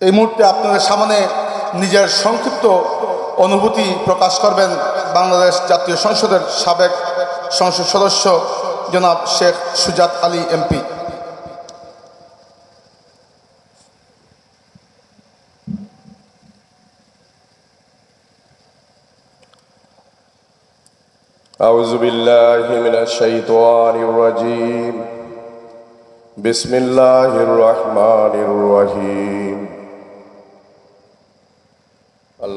এই মুহূর্তে আপনাদের সামনে নিজের সংক্ষিপ্ত অনুভূতি প্রকাশ করবেন বাংলাদেশ জাতীয় সংসদের সাবেক সংসদ সদস্য জনাব শেখ সুজাত আলী এমপি أعوذ بالله من الشيطان الرجيم بسم الله الرحمن الرحيم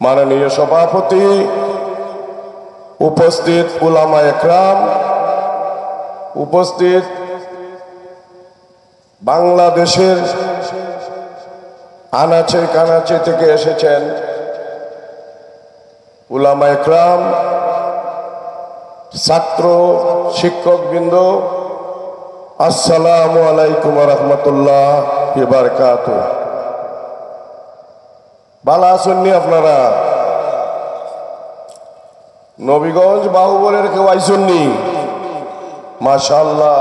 মাননীয় সভাপতি, উপস্থিত উলামা একরাম, উপস্থিত বাংলাদেশের আনাচে কানাচে থেকে এসেছেন উলামা একরাম, ছাত্র শিক্ষকবৃন্দ, আসসালামু আলাইকুম রহমতুল্লাহ বারকাত বালা আসুননি আপনারা? নবীগঞ্জ বাহুবলের কেউ আইসুননি? মাশাল্লাহ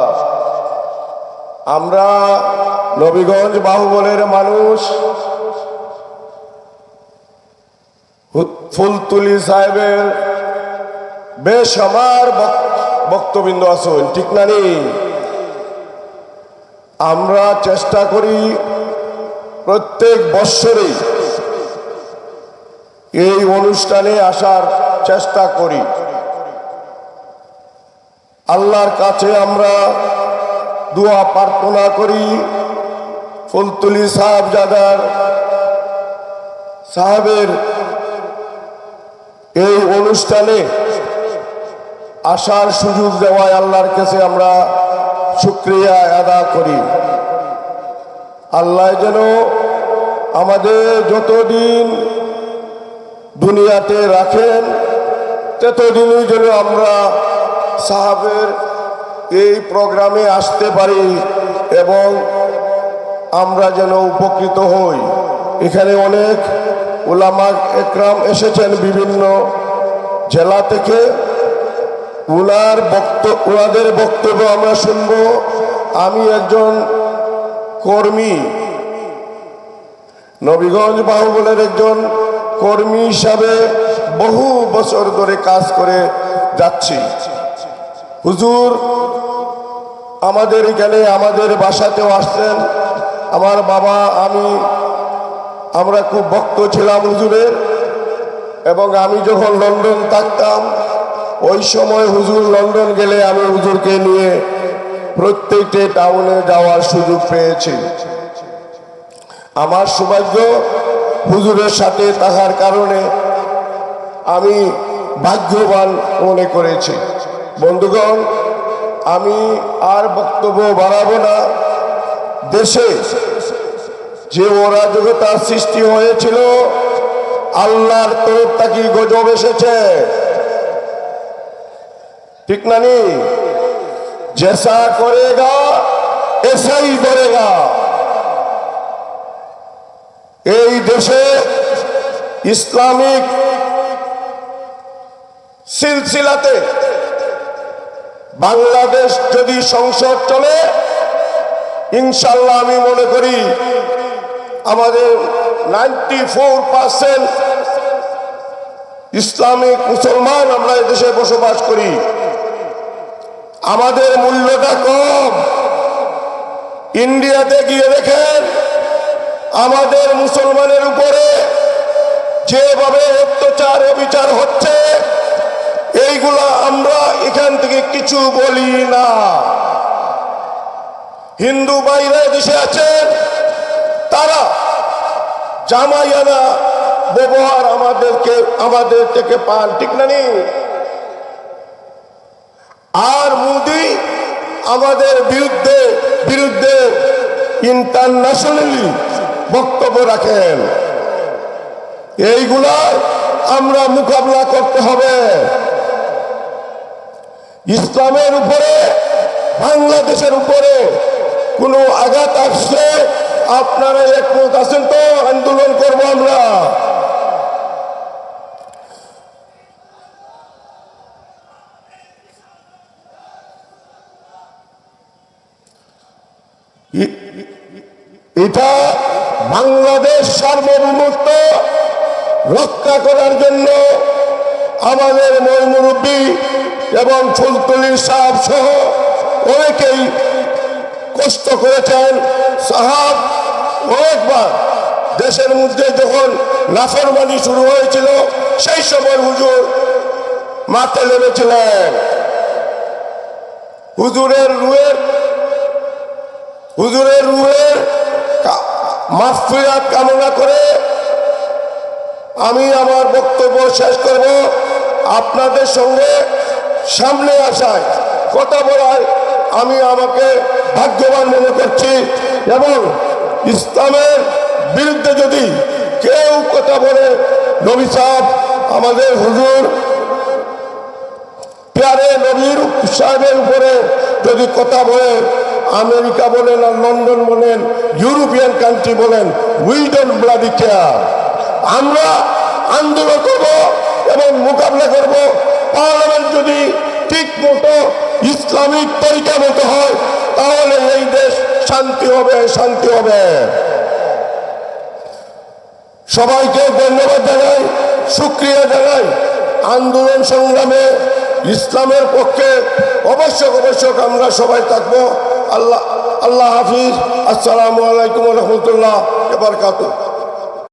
আমরা নবীগঞ্জ বাহুবলের মানুষ। ফুলতুলি সাহেবের বেশ আমার বক্তবৃন্দ আসুন ঠিক না নি? আমরা চেষ্টা করি প্রত্যেক বৎসরেই এই অনুষ্ঠানে আসার চেষ্টা করি। আল্লাহর কাছে আমরা দোয়া প্রার্থনা করি। ফুলতুলি সাহেব জাদার সাহেবের এই অনুষ্ঠানে আসার সুযোগ দেওয়ায় আল্লাহর কাছে আমরা শুক্রিয়া আদা করি। আল্লাহ যেন আমাদের যতদিন দুনিয়াতে রাখেন। ততদিনই যেন আমরা সাহাবের এই প্রোগ্রামে আসতে পারি এবং আমরা যেন উপকৃত হই। এখানে অনেক উলামা একরাম এসেছেন বিভিন্ন জেলা থেকে। উনার বক্তব্য উনাদের বক্তব্য আমরা শুনব। আমি একজন কর্মী, নবীগঞ্জ বাহুবলের একজন কর্মী হিসাবে বহু বছর ধরে কাজ করে যাচ্ছি। হুজুর, আমাদের এখানে আমাদের বাসাতেও আসছেন। আমার বাবা, আমি, আমরা খুব ভক্ত ছিলাম হুজুরের এবং আমি যখন লন্ডন থাকতাম, ওই সময় হুজুর লন্ডন গেলে আমি হুজুরকে নিয়ে প্রত্যেকটি টাউনে যাওয়ার সুযোগ পেয়েছি। আমার সৌভাগ্য হুজুরের সাথে থাকার কারণে আমি ভাগ্যবান মনে করেছি। বন্ধুগণ, আমি আর বক্তব্য বাড়াবো না। দেশে যে অরাজকতা সৃষ্টি হয়েছিল, আল্লাহর তরফ থেকে গজব এসেছে। ঠিক না নি? জেসা করেগা, এসাই করেগা। এই দেশে ইসলামিক সিলসিলাতে বাংলাদেশ যদি সংসদ চলে ইনশাল্লাহ আমি মনে করি আমাদের নাইনটি ফোর পার্সেন্ট ইসলামিক মুসলমান আমরা দেশে বসবাস করি। আমাদের মূল্যটা কম। ইন্ডিয়াতে গিয়ে দেখেন আমাদের মুসলমানের উপরে যেভাবে অত্যাচার অবিচার হচ্ছে, এইগুলা আমরা এখান থেকে কিছু বলি না। হিন্দু বাইরে দেশে আছেন, তারা জামাইয়ানা ব্যবহার আমাদেরকে, আমাদের থেকে পান, ঠিক না নি? আর মোদি আমাদের বিরুদ্ধে বিরুদ্ধে ইন্টারন্যাশনালি বক্তব্য রাখেন। এইগুলা আমরা মোকাবিলা করতে হবে। ইসলামের উপরে, বাংলাদেশের উপরে কোনো আঘাত আসছে আপনারা একমত আছেন তো? আন্দোলন করব আমরা। এটা বাংলাদেশ সার্বভৌমত্ব রক্ষা করার জন্য আমাদের মই মুরব্বী এবং ফুলতলির সাহেব সহ অনেকেই কষ্ট করেছেন। সাহাব, অনেকবার দেশের মধ্যে যখন নাফরমানি শুরু হয়েছিল, সেই সময় হুজুর মাঠে নেমেছিলেন। হুজুরের রুয়ের হুজুরের রুহের কা- কামনা করে আমি আমার বক্তব্য শেষ করব। আপনাদের সঙ্গে সামনে আসায় কথা বলায় আমি আমাকে ভাগ্যবান মনে করছি এবং ইসলামের বিরুদ্ধে যদি কেউ কথা বলে, নবী সাহেব, আমাদের হুজুর পেয়ারে নবীর সাহেবের উপরে যদি কথা বলেন আমেরিকা বলেন আর লন্ডন বলেন, ইউরোপিয়ান কান্ট্রি বলেন উই ডোন্ট ব্লাডি কেয়ার। আমরা আন্দোলন করব এবং মোকাবিলা করব। পার্লামেন্ট যদি ঠিক মতো ইসলামিক তরিকা মতো হয়, তাহলে এই দেশ শান্তি হবে শান্তি হবে। সবাইকে ধন্যবাদ জানাই শুক্রিয়া জানাই। আন্দোলন সংগ্রামে ইসলামের পক্ষে অবশ্যক অবশ্যক আমরা সবাই থাকব। আল্লাহ আল্লাহ হাফিজ। আসসালামু আলাইকুম রহমতুল্লাহ এবার কাতু